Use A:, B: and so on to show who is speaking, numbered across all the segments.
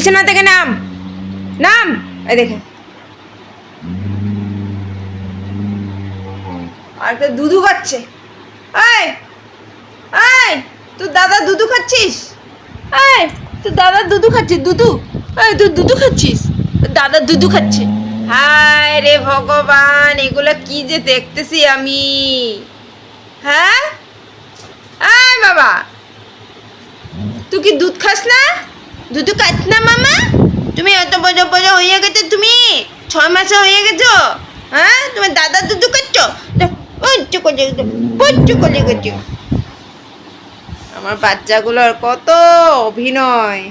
A: বিছানা থেকে নাম। নাম। এই দেখে। আর একটা দুধু খাচ্ছে। এই এই তুই দাদা দুধু খাচ্ছিস? এই তুই দাদা দুধু খাচ্ছিস দুধু। এই তুই দুধু খাচ্ছিস? দাদা দুধু খাচ্ছে। হায় রে ভগবান, এগুলো কি যে দেখতেছি আমি। হ্যাঁ? বাবা, তুই কি দুধ খাস না? দুধ খাস না মামা? তুমি এত বড় বড় হয়ে গেছো তুমি? ছয় মাসে হয়ে গেছো? হ্যাঁ? তুমি দাদা দুধ খাচ্ছ পচ্চু করে পচ্চু করে গেছো আমার বাচ্চাগুলোর কত অভিনয়।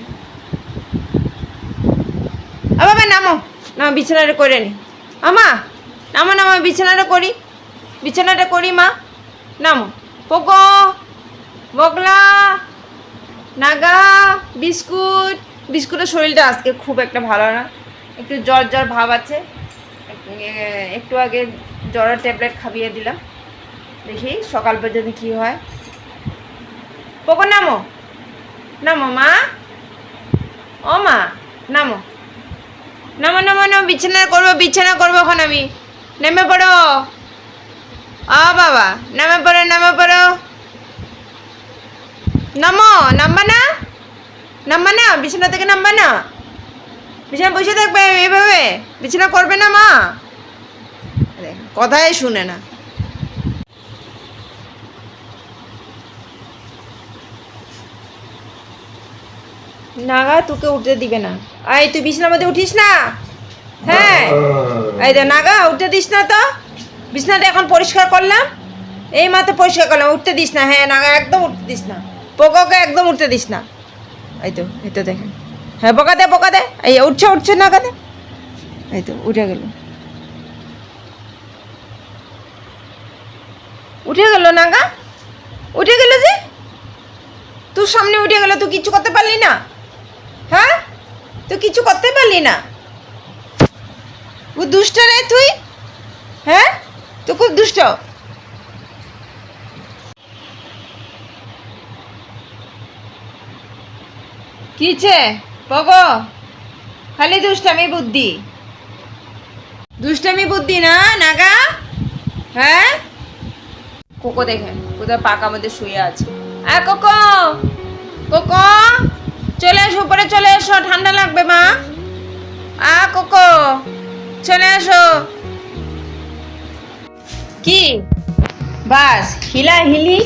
A: আ বাবা, নামো নামো, বিছানাটা করে নি। আমা নামো নামো বিছানাটা করি। বিছানাটা করি, মা। নামো। পোকো বগলা নাগা, বিস্কুট। বিস্কুটের শরীরটা আজকে খুব একটা ভালো না। একটু জ্বর জ্বর ভাব আছে। একটু আগে জ্বরের ট্যাবলেট খাইয়ে দিলাম। দেখি সকাল পর্যন্ত কী হয়। পোকো নামো। নামো, মা। ও, মা। নামো। নামো নামো নামো। বিছানা করব বিছানা করব এখন আমি। নেমে পড়ো। আ, বাবা। নেমে পড়ো নেমে পড়ো। নামো, নামবা না? নামবা না? বিছানা থেকে নামবা না? বিছানা বসে থাকবে এইভাবে বিছানা করবে না মা? কথাই শুনে না। নাগা, তোকে উঠতে দিবে না। আয়, তুই বিছানার মধ্যে উঠিস না? হ্যাঁ? এই তো নাগা, উঠতে দিস না তো? বিছানাটা এখন পরিষ্কার করলাম। এই মাত্র পরিষ্কার করলাম, উঠতে দিস না। হ্যাঁ নাগা, একদম উঠতে দিস না। পোকাকে একদম উঠতে দিস না। এই তো এই তো দেখেন। হ্যাঁ পোকা দে পোকা দে। এই উঠছে উঠছে নাগা দে এই তো, উঠে গেল। উঠে গেল নাগা উঠে গেল যে? তোর সামনে উঠে গেল, তুই কিছু করতে পারলি না? হ্যাঁ? তুই কিছু করতে পারলি না? ও দুষ্ট রে তুই। হ্যাঁ? তুই খুব দুষ্ট। কিছে পগো খালি দুষ্টামি বুদ্ধি। দুষ্টামি বুদ্ধি না, নাগা? হ্যাঁ? কোকো দেখেন কোথায় পাকা মধ্যে শুয়ে আছে। আ কোকো? কোকো? চলে এসো, উপরে চলে এসো, ঠান্ডা লাগবে মা। আ কোকো, চলে এসো। কি? বাস হিলা হিলি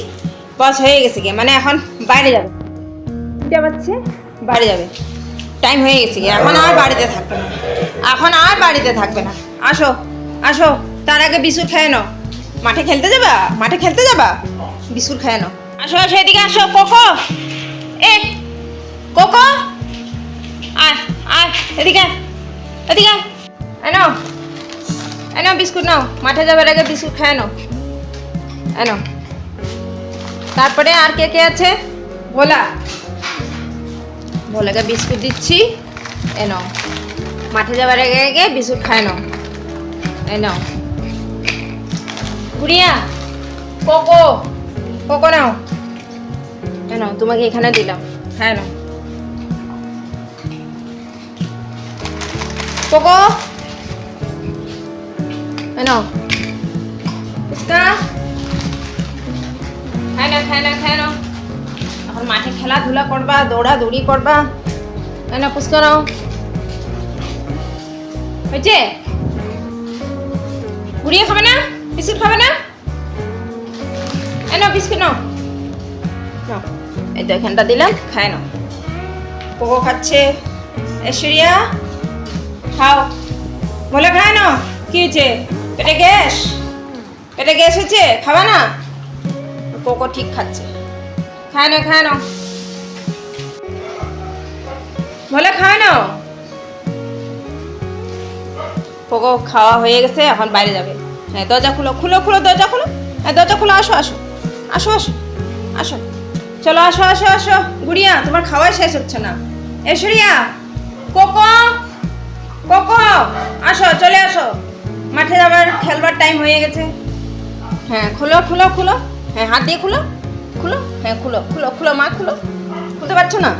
A: বাস হয়ে গেছে কি মানে এখন বাইরে যাবে। বাজছে বাড়ি যাবে। টাইম হয়ে গেছে এখন আর বাড়িতে থাকবে না। এখন আর বাড়িতে থাকবে না। আসো আসো, তার আগে বিস্কুট খেয়ে নাও। মাঠে খেলতে যাবা? মাঠে খেলতে যাবা? বিস্কুট খেয়ে নাও। আসো আসো, এদিকে আসো, কোকো। এ, কোকো। আয় আয়, এদিকে এদিকে এই নাও বিস্কুট নাও। মাঠে যাবার আগে বিস্কুট খেয়ে নাও। এনো তারপরে আর কে কে আছে? ভোলা। ভোলাকে বিস্কুট দিচ্ছি। এ নাও। মাঠে যাবার আগে আগে বিস্কুট খায় নাও। এ নাও। গুড়িয়া কোকো কোকো নাও। এ নাও, তোমাকে এখানে দিলাম। হ্যাঁ নাও। কোকো, এ নাও। ফুচকা খায় না খায় না খায় না মাঠে খেলাধুলা করবা, দৌড়াদৌড়ি করবা। এই না নাও। হয়েছে? গুড়িয়ে খাবে না? বিস্কুট খাবে না? এই বিস্কুট নাও। এই তো এখানটা দিলাম, খায় নাও। পোকো খাচ্ছে। ঐশ্বরিয়া, খাও। বলে খায় না কি হয়েছে? পেটে গ্যাস? পেটে গ্যাস হয়েছে? খাবে না? পোকো ঠিক খাচ্ছে। খায় না খায় না বলে খায় না পোকো খাওয়া হয়ে গেছে, এখন বাইরে যাবে। হ্যাঁ দরজা খুলো খুলো খুলো, দরজা খুলো। হ্যাঁ দরজা খুলো, আসো আসো। আসো আসো আসো। চলো, আসো আসো আসো। গুড়িয়া, তোমার খাওয়াই শেষ হচ্ছে না। এশ্বরিয়া কোকো কোকো, আসো, চলে আসো। মাঠে যাবার খেলবার টাইম হয়ে গেছে। হ্যাঁ খুলো খুলো খুলো। হ্যাঁ হাত দিয়ে খুলো। খুলো? হ্যাঁ খুলো খুলো খুলো, মা, খুলো। খুলতে পারছ না?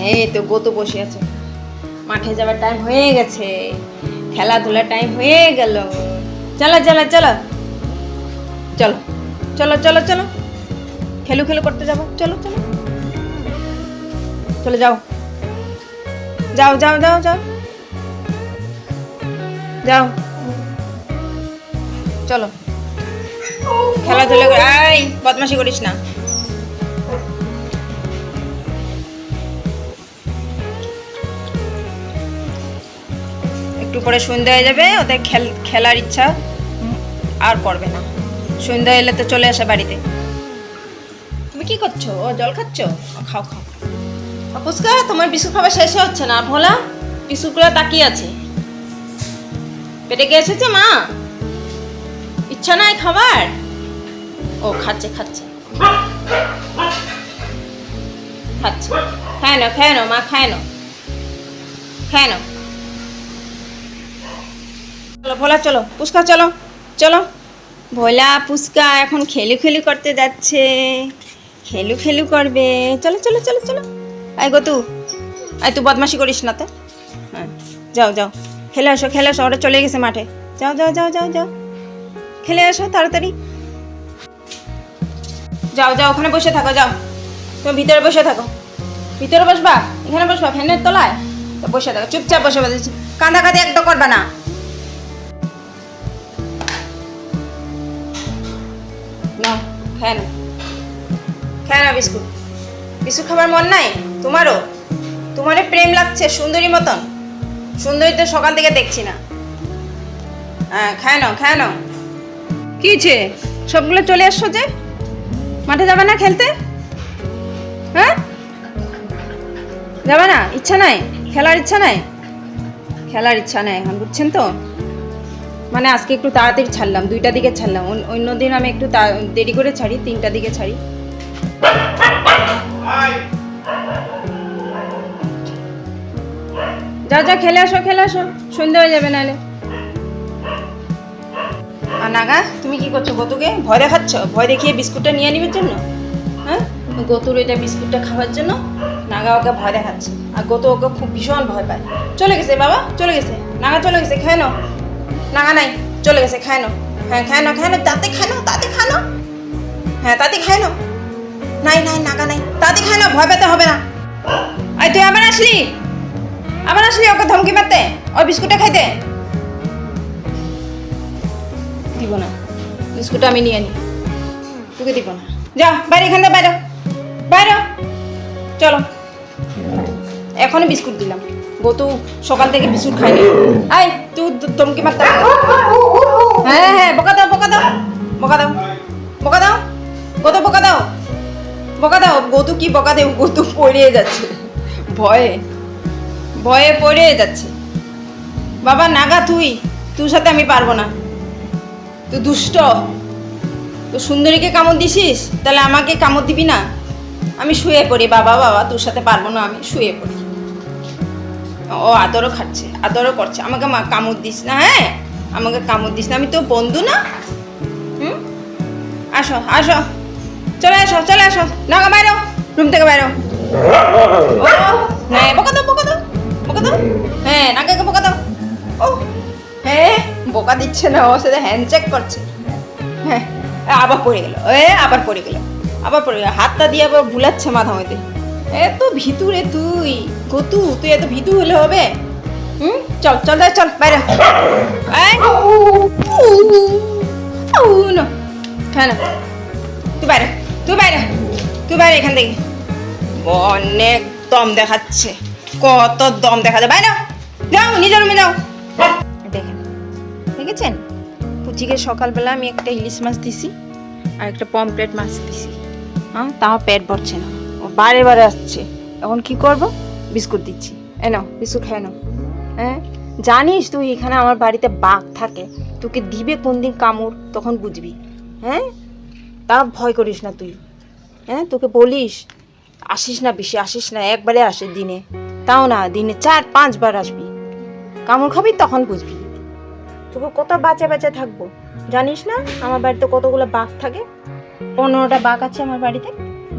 A: এই তো গোতো বসে আছে। মাঠে যাওয়ার টাইম হয়ে গেছে। খেলাধুলার টাইম হয়ে গেল। চলো চলো চলো। চলো চলো চলো চলো। খেলু খেলু করতে যাব। চলো চলো। চলে, যাও। যাও যাও যাও যাও। যাও। চলো। খেলাধুলা করে আই বদমাশি করিস না। একটু পরে সন্ধ্যা হয়ে যাবে ওদের খেল খেলার ইচ্ছা আর করবে না। সন্ধ্যা এলে তো চলে আসে বাড়িতে। তুমি কি করছ? ও জল খাচ্ছ? খাও খাও। ও, পুচকা তোমার বিস্কুট খাবার শেষ হচ্ছে না ভোলা। বিস্কুটগুলো তাকিয়ে আছে। পেটে গিয়ে এসেছে মা? ইচ্ছা নাই খাবার? ও, খাচ্ছে খাচ্ছে। খাচ্ছে। খায় না খায় না মা, খায় না খায় না চলো, ভোলা, চলো পুচকা চলো চলো। ভোলা পুচকা এখন খেলু খেলু করতে যাচ্ছে। খেলু খেলু করবে। চলো চলো চলো চলো। আয় গো তু আয় তুই বদমাশি করিস না তো। হ্যাঁ যাও যাও। খেলে আসো খেলে আসো, ওরা চলে গেছে মাঠে। যাও যাও যাও যাও যাও। খেলে আসো, তাড়াতাড়ি। যাও যাও, ওখানে বসে থাকো, যাও। তুমি ভিতরে বসে থাকো। ভিতরে বসবা? এখানে বসবা? ফ্যানের তলায়? তো বসে থাকো, চুপচাপ বসে বসে কাঁদা কাঁদে একদম করবা না। না বিস্কুট। বিস্কুট খাবার মন নাই? তোমারও? তোমারে প্রেম লাগছে, সুন্দরী মতন। সুন্দরী তো সকাল থেকে দেখছি না। হ্যাঁ খায় নাও খায় নাও। কি হয়েছে সবগুলো চলে আসছো যে? মাঠে যাবে না খেলতে? হ্যাঁ? যাবে না? ইচ্ছা নাই? খেলার ইচ্ছা নাই? খেলার ইচ্ছা নাই এখন, বুঝছেন তো? মানে আজকে একটু তাড়াতাড়ি ছাড়লাম, দুইটা দিকে ছাড়লাম। অন্য- দিন আমি একটু দেরি করে ছাড়ি, তিনটা দিকে ছাড়ি। যা যা খেলে আসো খেলে আসো। সন্ধ্যা হয়ে যাবে নাহলে। আর নাগা, তুমি কি করছ গতুকে? ভয় দেখাচ্ছ? ভয় দেখিয়ে বিস্কুটটা নিয়ে নিবার জন্য? হ্যাঁ? গতুর এটা বিস্কুটটা খাওয়ার জন্য নাগা ওকে ভয় দেখাচ্ছে। আর গতু ওকে খুব ভীষণ ভয় পায়। চলে গেছে বাবা, চলে গেছে। নাগা, চলে গেছে, খেয়ে নাও। নাগা নাই, চলে গেছে, খায় নাও। হ্যাঁ খায় নাও খায় নাও, তাতে খায় নাও, তাতে খায় নাও। হ্যাঁ তাতে খায় নাও। নাই নাই, নাগা নাই, তাতে খায় নাও, ভয় পেতে হবে না। আই তুই আবার আসলি? আবার আসলি ওকে ধমকি মারতে? ওই বিস্কুটটা খাইতে? দিব না। বিস্কুটটা আমি নিয়ে নি। তোকে দিব না। যা, বাইরে, এখান থেকে বাইরে। বাইরে। চলো। এখনই বিস্কুট দিলাম। গতু সকাল থেকে বিস্কুট খাইনি আই তুই দ- ধমকি মারতে হ্যাঁ হ্যাঁ বোকা দাও বোকা দাও। বোকা দাও। বোকা দাও। গতু, বোকা দাও। বোকা দাও। গতু কি বোকা দেব? গতু পড়িয়ে যাচ্ছে। ভয়ে। ভয়ে পড়ে যাচ্ছে। বাবা, নাগা তুই। তোর সাথে আমি পারব না। তুই দুষ্ট। তো সুন্দরীকে কামড় দিছিস? তাহলে আমাকে কামড় দিবি না? আমি শুয়ে পড়ি, বাবা বাবা, তোর সাথে পারব না, আমি শুয়ে পড়ি। ও আদরও খাচ্ছে, আদরও করছে। আমাকে মা কামড় দিস না হ্যাঁ? আমাকে কামড় দিস না। আমি তো বন্ধু না? হুম? আসো আসো। চলে আসো চলে আসো। নাগা বাইরো। রুম থেকে বাইরো। হ্যাঁ বোকা দাও বোকা দাও বোকা দাও। হ্যাঁ নাগাকে বোকা দাও। ও হ্যাঁ। বোকা দিচ্ছে না, ও সাথে হ্যান্ডচেক করছে। হ্যাঁ আবার পড়ে গেল, এ আবার পড়ে গেল, আবার পড়ে গেল, হাতটা দিয়ে আবার ভুলাচ্ছে মাথা মধ্যে। এত ভিতু রে তুই গতু তুই এত ভিতু হলে হবে? হুম, চল চল চল বাইরে হ্যাঁ না, তুই বাইরে তুই বাইরে তুই বাইরে এখান থেকে। অনেক দম দেখাচ্ছে, কত দম দেখাচ্ছে, বাইরে যাও নিজের রুমে যাও দেখেছেন পুচিকে সকালবেলা আমি একটা ইলিশ মাছ দিছি আর একটা পমপ্লেট মাছ দিছি। হ্যাঁ তাও পেট ভরছে না। ও বারে বারে আসছে। এখন কি করব? বিস্কুট দিচ্ছি। এ নাও, বিস্কুট খেয়ে নাও। হ্যাঁ? জানিস তুই এখানে আমার বাড়িতে বাঘ থাকে। তোকে দিবে কোন দিন কামড়, তখন বুঝবি। হ্যাঁ? তা ভয় করিস না তুই। হ্যাঁ? তোকে বলিস, আসিস না বেশি, আসিস না, একবারে আসে দিনে। তাও না, দিনে চার, পাঁচবার আসবি। কামড় খাবি, তখন বুঝবি। তোকে কত বাঁচা বাঁচা থাকব। জানিস না, আমার বাড়িতে কতগুলো বাঘ থাকে? পনেরোটা বাঘ আছে আমার বাড়িতে।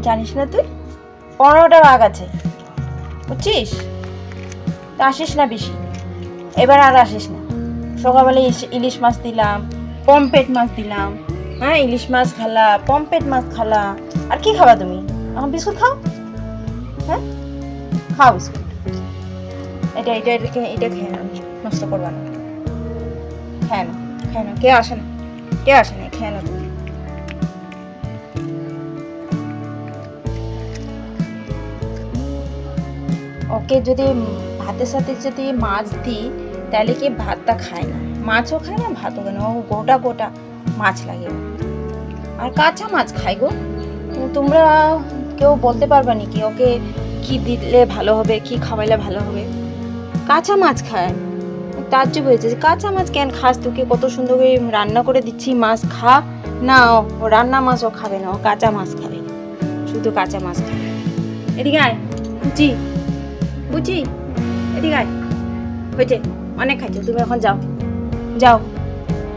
A: জানিস না তুই? পনেরোটা বাঘ আছে। বুঝছিস? তা আসিস না বেশি। এবার আর আসিস না। সকালবেলা ইলিশ মাছ দিলাম পমপেট মাছ দিলাম। হ্যাঁ ইলিশ মাছ খালা পম্পেট মাছ খালা। আর কি খাবা তুমি? আমার বিস্কুট খাও? হ্যাঁ? খাও বিস্কুট। এটা এটা এটা খেয়ে নষ্ট করবা না। খেয়ে না কে আসে না? কে আসে না? তুমি ওকে যদি ভাতের সাথে যদি মাছ দিই, তাহলে কি ভাতটা খায় না? মাছও খায় না, ভাতও খায় না। ও গোটা গোটা মাছ লাগে আর কাঁচা মাছ খায় গো। তোমরা কেউ বলতে পারবা নাকি ওকে কি দিলে ভালো হবে, কি খাওয়াইলে ভালো হবে? কাঁচা মাছ খায়। তাজ্জব হয়েছে। যে কাঁচা মাছ কেন খাস তোকে? কত সুন্দর করে রান্না করে দিচ্ছি, মাছ খা। না, ও রান্না মাছ ও খাবে না, ও কাঁচা মাছ খাবে। শুধু কাঁচা মাছ খাবে। এদিকে আয় বুঝি বুঝি এদিকে আয়। হয়েছে, অনেক খাইছো, তুমি এখন যাও। যাও।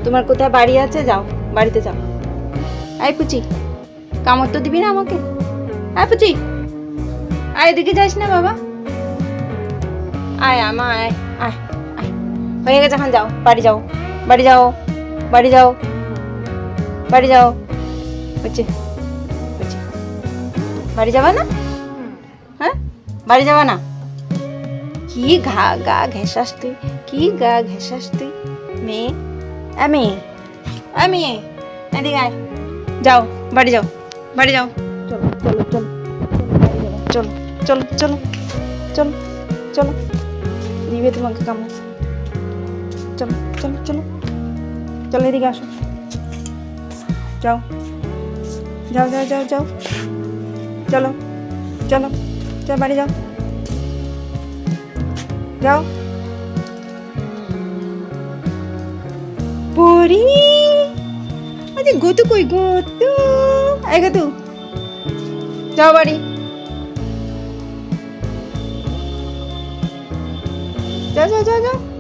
A: তোমার কোথায় বাড়ি আছে? যাও, বাড়িতে যাও। আয় পুচি কামড় তো দিবি না আমাকে? আয় পুচি আয় এদিকে যাস না বাবা। আয়, আমা, আয় আয়। হয়ে গেছে, এখন যাও, বাড়ি যাও বাড়ি যাও বাড়ি যাও বাড়ি যাও। বুঝছি বাড়ি যাবা না? হ্যাঁ? বাড়ি যাবা না? কি ঘা, গা ঘেঁষাস তুই? কি গা ঘেঁষাস তুই? মেয়ে? আ মেয়ে? আ, মেয়ে? এদিকে যাও, বাড়ি যাও বাড়ি যাও। চলো চলো চলো। চলো চলো চলো চলো চলো। দিবে তোমাকে কামড়। চলো চলো চলো। চলো এদিকে আসো। যাও। যাও যাও যাও যাও। চলো চলো চলো বাড়ি যাও। যাও। পরি। আচ্ছা গতু কই? গতু। আই গতু। যাও বাড়ি। যাও যাও যাও যাও।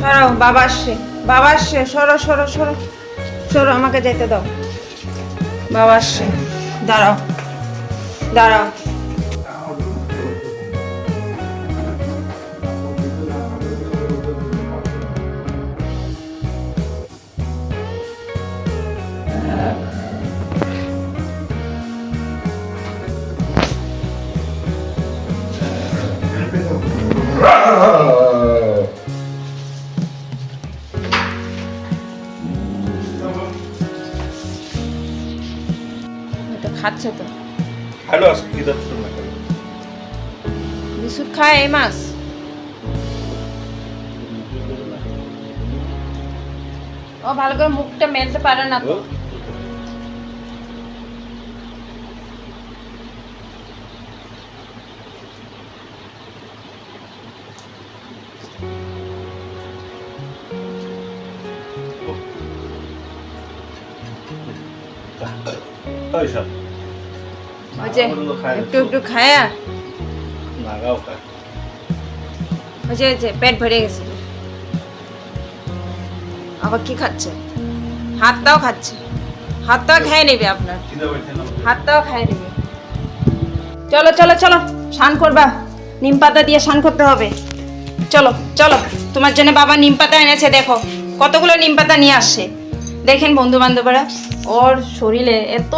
A: সরো বাবা আসছে বাবা আসছে, সরো সরো সরো সরো, আমাকে যেতে দাও। বাবা আসছে, দাঁড়াও দাঁড়াও। তো তো।
B: ভালো আছে কি যাচ্ছে না কেন
A: বিস্কুট খায় এই মাস ও ভালো করে মুখটা মেলতে পারে না তো।
B: সব।
A: ওই যে একটু একটু খায়া?
B: খায়।
A: ওই যে যে পেট ভরে গেছে। আবার কি খাচ্ছে? হাতটাও খাচ্ছে। হাতটাও খেয়ে নেবে আপনার। হাতটাও খাই নেবে। চলো চলো চলো স্নান করবা। নিম পাতা দিয়ে স্নান করতে হবে। চলো চলো তোমার জন্য বাবা নিম পাতা এনেছে দেখো। কতগুলো নিম পাতা নিয়ে আসছে। দেখেন বন্ধু বান্ধবরা ওর শরীরে এত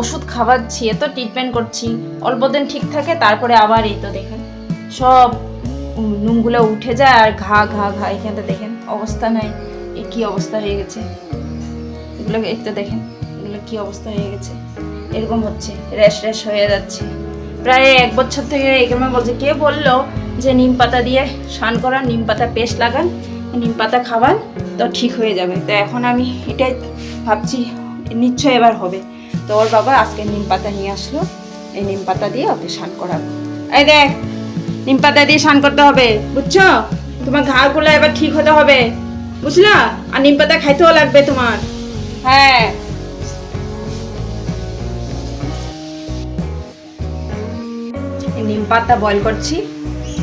A: ওষুধ খাওয়াচ্ছি, এত ট্রিটমেন্ট করছি। অল্প দিন ঠিক থাকে, তারপরে আবার এই তো দেখেন। সব নুমগুলো উঠে যায় আর ঘা ঘা ঘা এখানটা দেখেন। অবস্থা নাই, এ কি অবস্থা হয়ে গেছে। এগুলো একটু দেখেন, এগুলো কি অবস্থা হয়ে গেছে। এরকম হচ্ছে, র্যাশ র্যাশ হয়ে যাচ্ছে। প্রায় এক বছর থেকে এখানে বলছে, কে বলল যে নিম পাতা দিয়ে স্নান করান, নিম পাতা পেস্ট লাগান, নিম পাতা খাওয়ান, তো ঠিক হয়ে যাবে। তো এখন আমি এটাই ভাবছি নিশ্চয় এবার হবে। তো ওর বাবা আজকে নিম পাতা নিয়ে আসলো। এই নিম পাতা দিয়ে ওকে স্নান করাবো। এই দেখ, নিম পাতা দিয়ে স্নান করতে হবে, বুঝছ? তোমার ঘাড়গুলো এবার ঠিক হতে হবে, বুঝলা? আর নিম পাতা খাইতেও লাগবে তোমার। হ্যাঁ। নিম পাতা বয়ল করছি,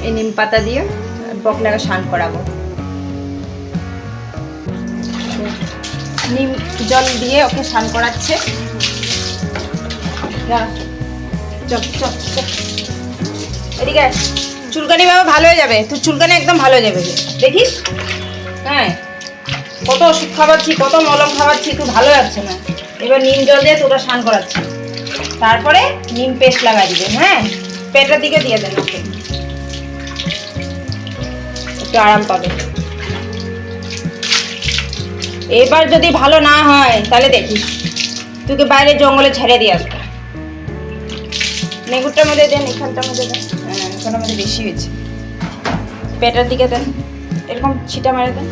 A: এই নিম পাতা দিয়ে বকলাকে স্নান করাবো। নিম জল দিয়ে ওকে স্নান করাচ্ছে। এদিকে। চুলকানি বাবা ভালো হয়ে যাবে। তুই চুলকানি একদম ভালো হয়ে যাবে। দেখিস? হ্যাঁ। কত ওষুধ খাওয়াচ্ছি, কত মলম খাওয়াচ্ছি তুই ভালো যাচ্ছে না। এবার নিম জল দিয়ে তোরা স্নান করাচ্ছি। তারপরে নিম পেস্ট লাগাই দিবে হ্যাঁ? পেটের দিকে দিয়ে দেন একটু আরাম পাবে। এবার যদি ভালো না হয়, তাহলে দেখিস। তোকে বাইরে জঙ্গলে ছেড়ে দিয়ে আসব। নেগুরটার মধ্যে দেন এখানটার মধ্যে দেন। হ্যাঁ এখানটার মধ্যে বেশি হয়েছে। পেটের দিকে দেন। এরকম ছিটা মারে দেন।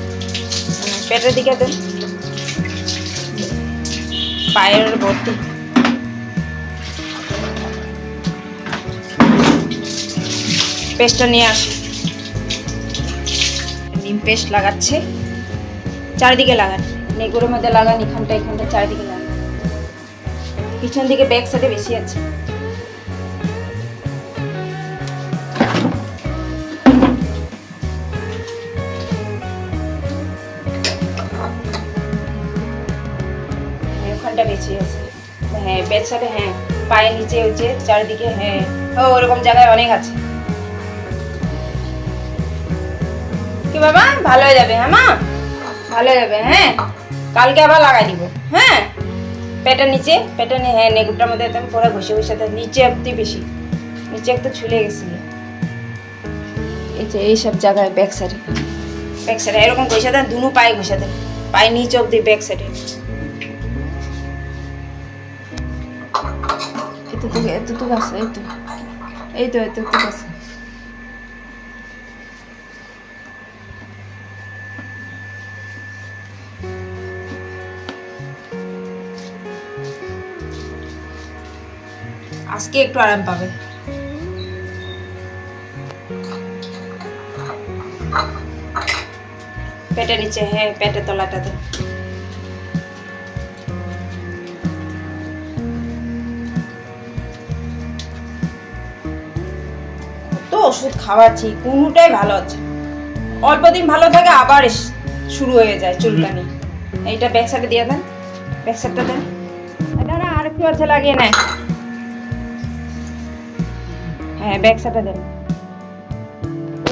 A: পেটের দিকে দেন। পায়ের ভর্তি। পেস্টটা নিয়ে আসি। নিম পেস্ট লাগাচ্ছে। চারিদিকে লাগান। নেগুরের মধ্যে লাগান এখানটা এখানটা চারিদিকে লাগান। পিছন দিকে ব্যাক সাইডে বেশি আছে। সাইডে হ্যাঁ পায়ের নিচে হচ্ছে, চারিদিকে হ্যাঁ ও, ওরকম জায়গায় অনেক আছে। কি বাবা? ভালো হয়ে যাবে হ্যাঁ মা? ভালো হয়ে যাবে হ্যাঁ? কালকে আবার লাগাই দিব হ্যাঁ? পেটের নিচে, পেটের হ্যাঁ নেগুটার মধ্যে একদম পুরো ঘষে ঘষে নিচে অব্দি বেশি। নিচে একটু ছুলে গেছিল এই যে এইসব জায়গায় ব্যাক সাইডে ব্যাক সাইডে এরকম ঘষে দেন দুনো পায়ে ঘষে দেন পায়ে নিচে অব্দি ব্যাক সাইডে এতটুকু এতটুকু আছে এই তো এই তো এতটুকু আছে আজকে একটু আরাম পাবে পেটের নিচে হ্যাঁ পেটের তলাটাতে ওষুধ খাওয়াচ্ছি, কোনোটাই ভালো আছে অল্প দিন ভালো থাকে, আবার শুরু হয়ে যায় চুলকানি। এইটা ব্যাক দিয়ে দেন ব্যাক দেন। না আর একটু আছে লাগিয়ে নেয় হ্যাঁ ব্যাক দেন।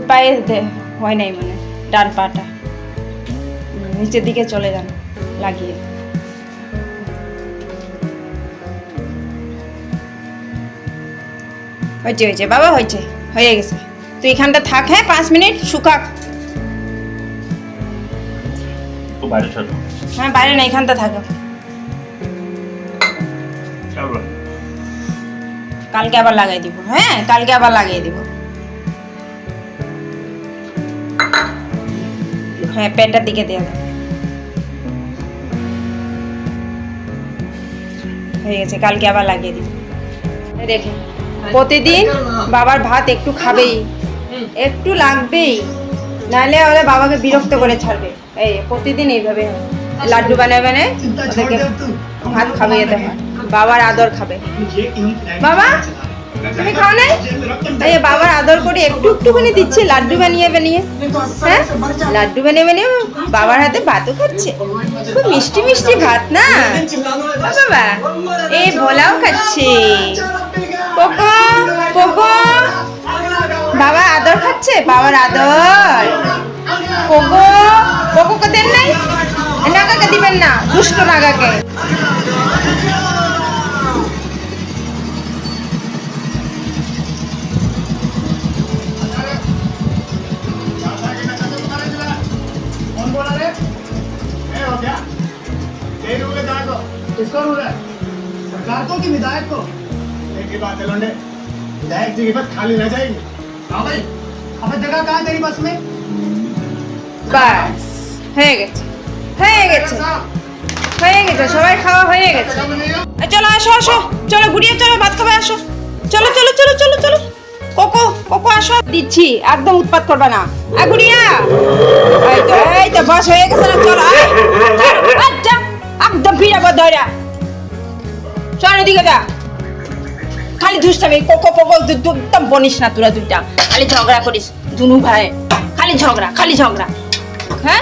A: পায়ে দে, হয় নাই মানে ডান পাটা। নিচের দিকে চলে যান, লাগিয়ে। হয়েছে হয়েছে, বাবা হয়েছে। হয়ে গেছে। তুই এখানটা থাক হ্যাঁ পাঁচ মিনিট শুকাক হ্যাঁ বাইরে না এখানটা থাকো। কালকে আবার লাগাই দিব হ্যাঁ কালকে আবার লাগিয়ে দিব। হ্যাঁ পেটের দিকে দিয়ে দাও। হয়ে গেছে কালকে আবার লাগিয়ে দিব। দেখেন প্রতিদিন বাবার ভাত একটু খাবেই। একটু লাগবেই। নাহলে ওরা বাবাকে বিরক্ত করে ছাড়বে। এই প্রতিদিন এইভাবে লাড্ডু বানায় বানায় ওদেরকে ভাত খাবে যেতে হয়। বাবার আদর খাবে। বাবা, তুমি খাও নাই? এই বাবার আদর করে একটু একটুখানি দিচ্ছে, লাড্ডু বানিয়ে বানিয়ে। হ্যাঁ? লাড্ডু বানিয়ে বানিয়ে বাবার হাতে ভাতও খাচ্ছে। খুব মিষ্টি মিষ্টি ভাত না? বাবা এই ভোলাও খাচ্ছে। কোকো কোকো বাবা আদর খাচ্ছে বাবার আদর কোকো কোকোকে দেন নাই এ নাগাকে দিবেন না দুষ্ট নাগাকে
C: कौन बोला रे ए हो क्या ये रूल है विधायक को किसको रूल है सरकार को कि विधायक को एक ही बात है लौंडे विधायक जी की बस खाली रह जाएगी हाँ भाई अब जगह कहाँ है तेरी बस में
A: বাস হয়ে গেছে হয়ে গেছে হয়ে গেছে সবাই খাওয়া হয়ে গেছে এই চলো আসো আসো চলো ঘুরিয়ে চলো ভাত খাবে আসো চলো চলো চলো চলো চলো কোকো কোকো আসো দিচ্ছি একদম উৎপাত করবে না আ গুড়িয়া এই তো এই তো বস হয়ে গেছে না চলো আয়, আয়, আয়, যা, একদম ভিড়া বদ্ধ হইরা চল এদিকে যা খালি দুষ্টামি কোকো দু- একদম বনিস না তোরা দুইটা। খালি ঝগড়া করিস, দুনু ভাই। খালি ঝগড়া খালি ঝগড়া। হ্যাঁ?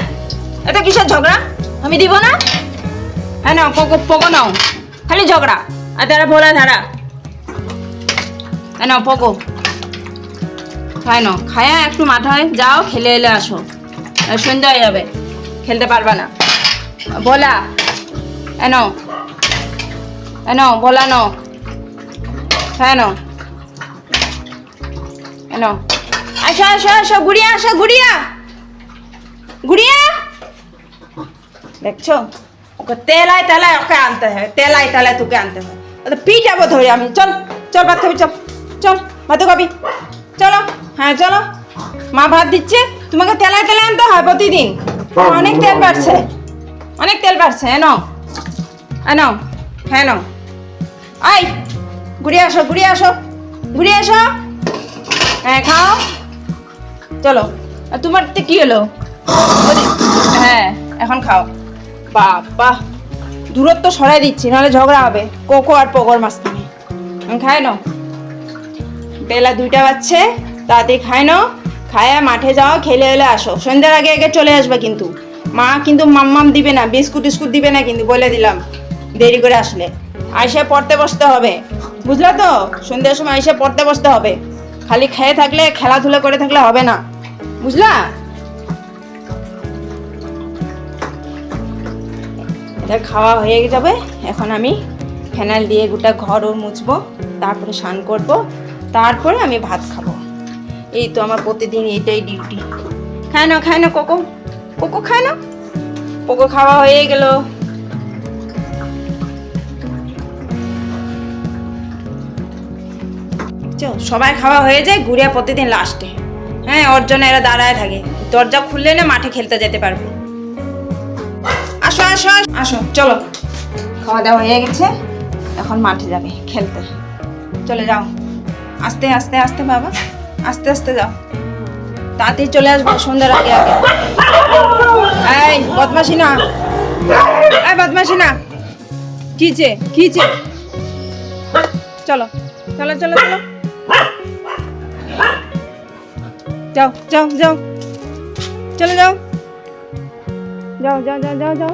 A: এটা কিসের ঝগড়া? আমি দিব না? হ্যাঁ নাও কোকো পোকো নাও। খালি ঝগড়া। আর তারা ভোলা ধারা হ্যাঁ নাও পোকো খায় না খায়া, একটু মাথায় যাও, খেলে এলে আসো। সন্ধ্যা হয়ে যাবে। খেলতে পারবে না। বলা এনো এনো বলা নো হ্যাঁ নো এনো আসো আসো আসো গুড়িয়া আসো গুড়িয়া গুড়িয়া দেখছ ওকে তেলায় তেলায় ওকে আনতে হয় তেলায় তেলায় তোকে আনতে হয় ও তো পিটাবো ধরে আমি চল চল ভাত খাবি চল চল ভাত খাবি চলো হ্যাঁ চলো মা ভাত দিচ্ছে তোমাকে তেলায় তেলায় আনতে হয় প্রতিদিন অনেক তেল বাড়ছে অনেক তেল বাড়ছে এনো এনো হ্যাঁ নো আই ঘুরে আসো ঘুরে আসো ঘুরে আসো। হ্যাঁ খাও। চলো। তোমার কি হলো? হ্যাঁ এখন খাও। বাবা, দূরত্ব সরাই দিচ্ছি, নাহলে ঝগড়া হবে। কোকো আর পগর মাঝখানে আমি খাই না বেলা দুইটা বাজছে, তাড়াতাড়ি খায় না খায়া মাঠে যাও, খেলে এলে আসো। সন্ধ্যার আগে আগে চলে আসবে কিন্তু। মা কিন্তু মাম্মাম দিবে না বিস্কুট টিস্কুট দিবে না কিন্তু, বলে দিলাম। দেরি করে আসলে। আইসে পড়তে বসতে হবে। বুঝলা তো? সন্ধ্যার সময় আইসে পড়তে বসতে হবে। খালি খেয়ে থাকলে, খেলাধুলা করে থাকলে হবে না। বুঝলা? এটা খাওয়া হয়ে যাবে। এখন আমি ফেনাইল দিয়ে গোটা ঘর ওর মুছবো, তারপরে স্নান করব, তারপরে আমি ভাত খাব। এই তো আমার প্রতিদিন এটাই ডিউটি খায় না খায় না কোকো। কোকো খায় না কোকো খাওয়া হয়ে গেল। চো, সবাই খাওয়া হয়ে যায় গুড়িয়া প্রতিদিন লাস্টে হ্যাঁ ওর জন্য এরা দাঁড়ায় থাকে। দরজা খুললে না মাঠে খেলতে যেতে পারবে। আসো আসো আসো, চলো। খাওয়া দাওয়া হয়ে গেছে। এখন মাঠে যাবে খেলতে। চলে যাও। আস্তে আস্তে আস্তে বাবা। আস্তে আস্তে যাও। তাড়াতাড়ি চলে আসব সন্ধ্যার আগে আগে। এই বদমাসি না। এই বদমাসি না। কিছে কিছে চলো চলো চলো চলো। যাও যাও যাও। চলে যাও। যাও যাও যাও যাও যাও।